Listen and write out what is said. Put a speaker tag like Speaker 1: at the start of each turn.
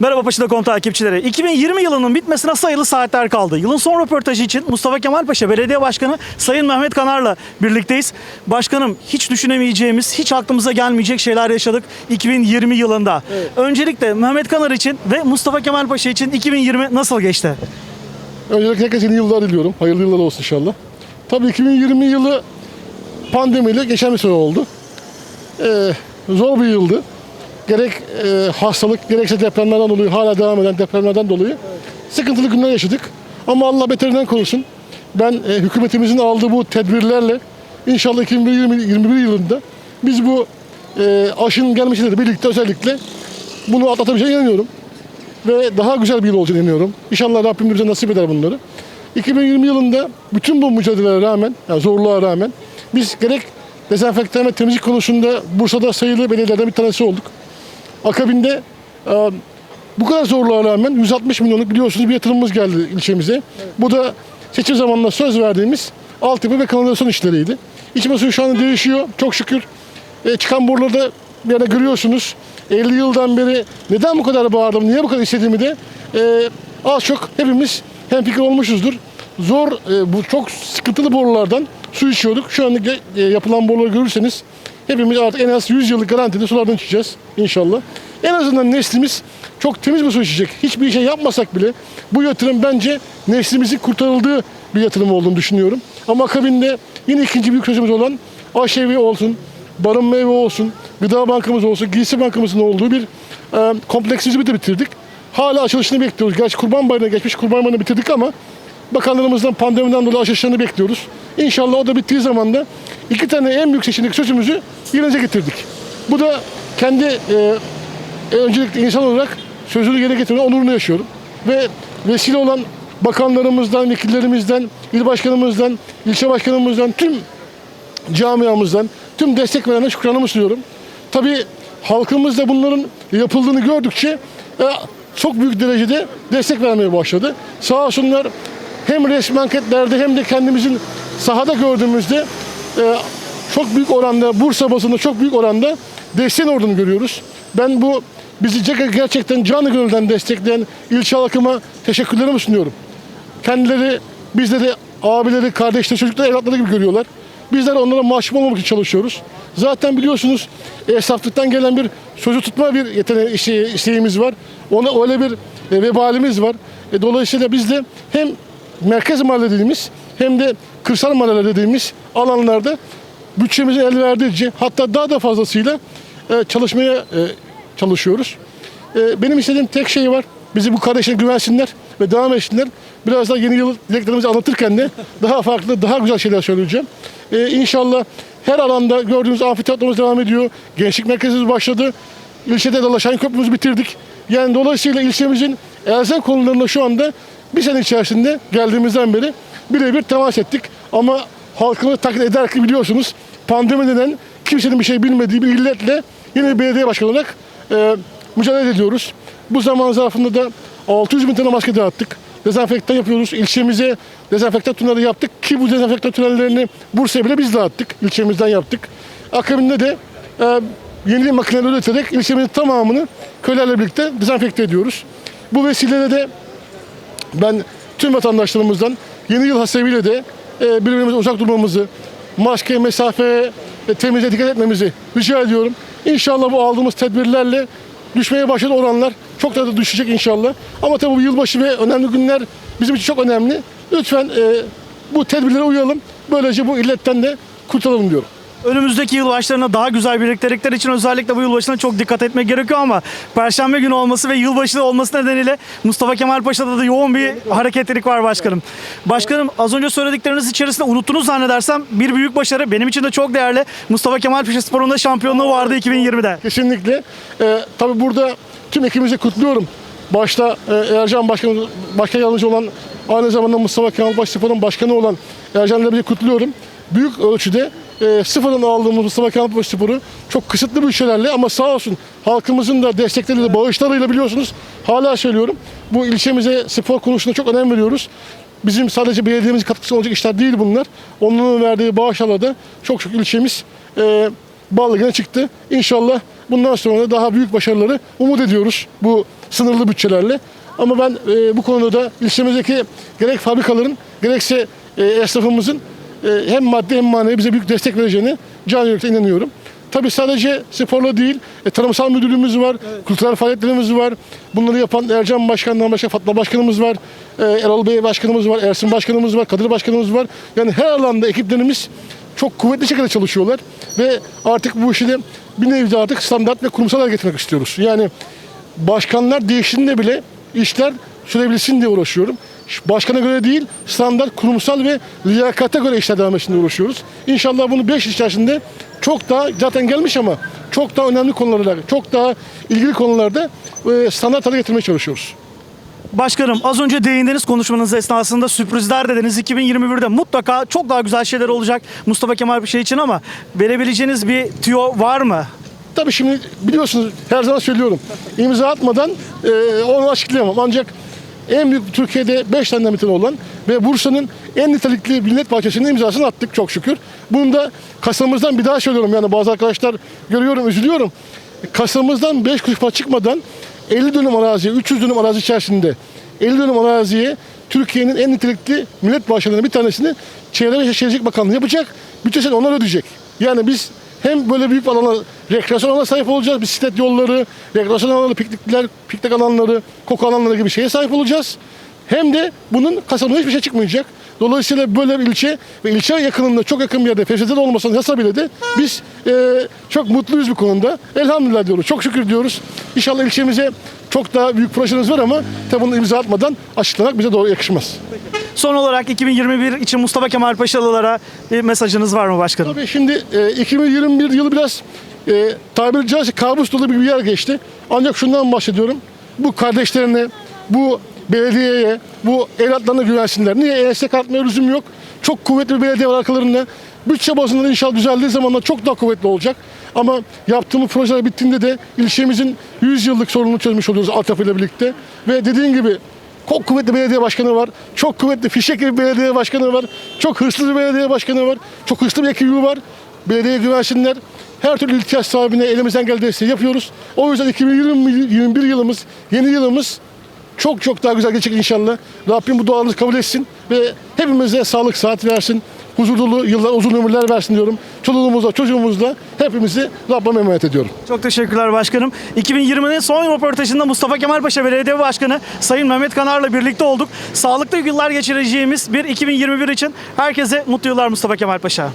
Speaker 1: Merhaba Paşa.com takipçileri. 2020 yılının bitmesine sayılı saatler kaldı. Yılın son röportajı için Mustafa Kemal Paşa Belediye Başkanı Sayın Mehmet Kanar'la birlikteyiz. Başkanım hiç düşünemeyeceğimiz, hiç aklımıza gelmeyecek şeyler yaşadık 2020 yılında. Öncelikle Mehmet Kanar için ve Mustafa Kemal Paşa için 2020 nasıl geçti?
Speaker 2: Öncelikle herkese yeni yıllar diliyorum. Hayırlı yıllar olsun inşallah. Tabii 2020 yılı pandemiyle geçen bir sene oldu. Ee, zor bir yıldı. Gerek e, hastalık, gerekse depremlerden dolayı, hala devam eden depremlerden dolayı sıkıntılı günler yaşadık. Ama Allah beterinden korusun. Ben e, hükümetimizin aldığı bu tedbirlerle inşallah 2021 yılında biz bu e, aşının gelmesiyle birlikte özellikle bunu atlatabileceğine inanıyorum ve daha güzel bir yıl olacağını inanıyorum. İnşallah Rabbim bize nasip eder bunları. 2020 yılında bütün bu mücadelelere rağmen, yani zorluğa rağmen biz gerek dezenfektan ve temizlik konusunda Bursa'da sayılı belediyelerden bir tanesi olduk. Akabinde e, bu kadar zorluğa rağmen 160 milyonluk biliyorsunuz bir yatırımımız geldi ilçemize. Bu da seçim zamanında söz verdiğimiz altyapı ve kanalizasyon işleriydi. İçme suyu şu anda değişiyor çok şükür. E, çıkan boruları yerde görüyorsunuz. 50 yıldan beri neden bu kadar bağırdım, niye bu kadar istediğimi de e, az çok hepimiz hemfikir olmuşuzdur. Zor, e, bu çok sıkıntılı borulardan su içiyorduk. Şu anda e, yapılan boruları görürseniz hepimiz artık en az 100 yıllık garantili sulardan içeceğiz inşallah. En azından neslimiz çok temiz bir su içecek. Hiçbir şey yapmasak bile bu yatırım bence neslimizin kurtarıldığı bir yatırım olduğunu düşünüyorum. Ama akabinde yine ikinci büyük çözümümüz olan aşevi olsun, barınma evi olsun, gıda bankamız olsun, giysi bankamızın olduğu bir e, kompleksimizi de bitirdik. Hala açılışını bekliyoruz. Gerçi Kurban Bayramı'na geçmiş Kurban Bayramı'nı bitirdik ama bakanlarımızdan pandemiden dolayı açılışlarını bekliyoruz. İnşallah o da bittiği zaman da iki tane en büyük seçenek sözümüzü yerine getirdik. Bu da kendi e, öncelikle insan olarak sözünü yere getirme onurunu yaşıyorum. Ve vesile olan bakanlarımızdan, vekillerimizden, il başkanımızdan, ilçe başkanımızdan, tüm camiamızdan, tüm destek verenlere şükranımı sunuyorum. Tabii halkımız da bunların yapıldığını gördükçe e, çok büyük derecede destek vermeye başladı. Sağ olsunlar hem resmi anketlerde hem de kendimizin sahada gördüğümüzde e, çok büyük oranda Bursa basında çok büyük oranda desteğin olduğunu görüyoruz. Ben bu bizi gerçekten canı gönülden destekleyen ilçe halkıma teşekkürlerimi sunuyorum. Kendileri bizleri abileri, kardeşleri, çocukları, evlatları gibi görüyorlar. Bizler onlara mahcup olmamak için çalışıyoruz. Zaten biliyorsunuz esnaflıktan gelen bir sözü tutma bir yeteneği, isteğimiz var. Ona öyle bir e, vebalimiz var. E, dolayısıyla biz de hem merkez mahalle dediğimiz hem de kırsal mahalle dediğimiz alanlarda bütçemizin el verdiğince hatta daha da fazlasıyla e, çalışmaya e, çalışıyoruz. E, benim istediğim tek şey var. Bizi bu kardeşine güvensinler ve devam etsinler. Biraz daha yeni yıl dileklerimizi anlatırken de daha farklı, daha güzel şeyler söyleyeceğim. Ee, inşallah her alanda gördüğünüz amfiteyatromuz devam ediyor. Gençlik merkezimiz başladı. İlçede dolaşan köprümüzü bitirdik. Yani dolayısıyla ilçemizin elzem konularında şu anda bir sene içerisinde geldiğimizden beri birebir temas ettik. Ama halkımı taklit ederken biliyorsunuz pandemi denen kimsenin bir şey bilmediği bir illetle yine belediye başkanı olarak e, mücadele ediyoruz. Bu zaman zarfında da 600 bin tane maske dağıttık. Dezenfektan yapıyoruz. İlçemize dezenfektan tüneli yaptık ki bu dezenfektan tünellerini Bursa'ya bile biz dağıttık. İlçemizden yaptık. Akabinde de e, yeni makineler üreterek ilçemizin tamamını köylerle birlikte dezenfekte ediyoruz. Bu vesileyle de ben tüm vatandaşlarımızdan yeni yıl hasebiyle de e, birbirimize uzak durmamızı, maske, mesafe ve temize dikkat etmemizi rica ediyorum. İnşallah bu aldığımız tedbirlerle düşmeye başladı oranlar. Çok da, da düşecek inşallah. Ama tabii bu yılbaşı ve önemli günler bizim için çok önemli. Lütfen e, bu tedbirlere uyalım. Böylece bu illetten de kurtulalım diyorum.
Speaker 1: Önümüzdeki yılbaşlarına daha güzel birliktelikler için özellikle bu yılbaşına çok dikkat etmek gerekiyor ama Perşembe günü olması ve yılbaşı olması nedeniyle Mustafa Kemal Paşa'da da yoğun bir hareketlilik var başkanım. Başkanım az önce söyledikleriniz içerisinde unuttunuz zannedersem bir büyük başarı benim için de çok değerli. Mustafa Kemal Paşa Spor'un şampiyonluğu vardı 2020'de.
Speaker 2: Kesinlikle. E, tabii burada tüm ekibimizi kutluyorum. Başta e, Ercan Başkan, Başkan Yardımcı olan aynı zamanda Mustafa Kemal Paşa Spor'un başkanı olan Ercan'la birlikte kutluyorum. Büyük ölçüde e, sıfırdan aldığımız Mustafa Kemal Spor'u çok kısıtlı bütçelerle ama sağ olsun halkımızın da destekleriyle, bağışlarıyla biliyorsunuz hala söylüyorum. Bu ilçemize spor konusunda çok önem veriyoruz. Bizim sadece belediyemizin katkısı olacak işler değil bunlar. Onun verdiği bağışlarla da çok çok ilçemiz e, Ballı gene çıktı. İnşallah bundan sonra daha büyük başarıları umut ediyoruz bu sınırlı bütçelerle. Ama ben e, bu konuda da ilçemizdeki gerek fabrikaların gerekse e, esnafımızın hem maddi hem manevi bize büyük destek vereceğine can yürekten inanıyorum. Tabii sadece sporla değil, e, tarımsal müdürlüğümüz var, kültürel faaliyetlerimiz var. Bunları yapan Ercan Başkan'dan başka Fatma Başkanımız var, e, Erol Bey Başkanımız var, Ersin Başkanımız var, Kadir Başkanımız var. Yani her alanda ekiplerimiz çok kuvvetli şekilde çalışıyorlar ve artık bu işi de bir nevi artık standart ve kurumsal hale getirmek istiyoruz. Yani başkanlar değiştiğinde bile işler sürebilsin diye uğraşıyorum. Başkana göre değil, standart, kurumsal ve liyakata göre işler devam diye uğraşıyoruz. İnşallah bunu 5 yıl içerisinde çok daha zaten gelmiş ama çok daha önemli konularda, çok daha ilgili konularda e, standart hale getirmeye çalışıyoruz.
Speaker 1: Başkanım az önce değindiğiniz konuşmanız esnasında sürprizler dediniz. 2021'de mutlaka çok daha güzel şeyler olacak Mustafa Kemal Paşa için ama verebileceğiniz bir tüyo var mı?
Speaker 2: Tabii şimdi biliyorsunuz her zaman söylüyorum. imza atmadan e, onu açıklayamam. Ancak en büyük Türkiye'de 5 tane mitini olan ve Bursa'nın en nitelikli millet bahçesinin imzasını attık çok şükür. Bunu da kasamızdan bir daha söylüyorum. Yani bazı arkadaşlar görüyorum, üzülüyorum. Kasamızdan 5 kuruş para çıkmadan 50 dönüm araziye, 300 dönüm arazi içerisinde 50 dönüm araziye Türkiye'nin en nitelikli millet bahçelerinden bir tanesini Çevre ve Şehircilik Bakanlığı yapacak. Bütçesini onlar ödeyecek. Yani biz hem böyle büyük bir alana, rekreasyon alanına sahip olacağız. Bisiklet yolları, rekreasyon alanları, piknikler, piknik alanları, koku alanları gibi şeye sahip olacağız. Hem de bunun kasamına hiçbir şey çıkmayacak. Dolayısıyla böyle bir ilçe ve ilçe yakınında çok yakın bir yerde olmasının yasa bile de biz e, çok mutluyuz bu konuda. Elhamdülillah diyoruz. Çok şükür diyoruz. İnşallah ilçemize çok daha büyük projelerimiz var ama tabi bunu imza atmadan açıklamak bize doğru yakışmaz.
Speaker 1: Son olarak 2021 için Mustafa Kemal Paşalılara bir mesajınız var mı başkanım?
Speaker 2: Tabii şimdi e, 2021 yılı biraz e, tabiri caizse kabus dolu bir yer geçti. Ancak şundan bahsediyorum. Bu kardeşlerine, bu belediyeye, bu evlatlarına güvensinler. Niye? ESC kartmaya lüzum yok. Çok kuvvetli bir belediye var arkalarında. Bütçe bazında inşallah düzeldiği zamanlar çok daha kuvvetli olacak. Ama yaptığımız projeler bittiğinde de ilçemizin 100 yıllık sorununu çözmüş oluyoruz altyapıyla birlikte. Ve dediğim gibi çok kuvvetli belediye başkanı var. Çok kuvvetli fişek bir belediye başkanı var. Çok hırslı bir belediye başkanı var. Çok hırslı bir ekibi var. Belediyeye güvensinler. Her türlü ihtiyaç sahibine elimizden geldiği desteği yapıyoruz. O yüzden 2021 yılımız, yeni yılımız çok çok daha güzel geçecek inşallah. Rabbim bu dualarınızı kabul etsin ve hepimize sağlık saat versin. Huzur dolu yıllar, uzun ömürler versin diyorum. Çoluğumuzla, çocuğumuzla hepimizi Rabbime emanet ediyorum.
Speaker 1: Çok teşekkürler başkanım. 2020'nin son röportajında Mustafa Kemal Paşa Belediye Başkanı Sayın Mehmet Kanar'la birlikte olduk. Sağlıklı yıllar geçireceğimiz bir 2021 için herkese mutlu yıllar Mustafa Kemal Paşa.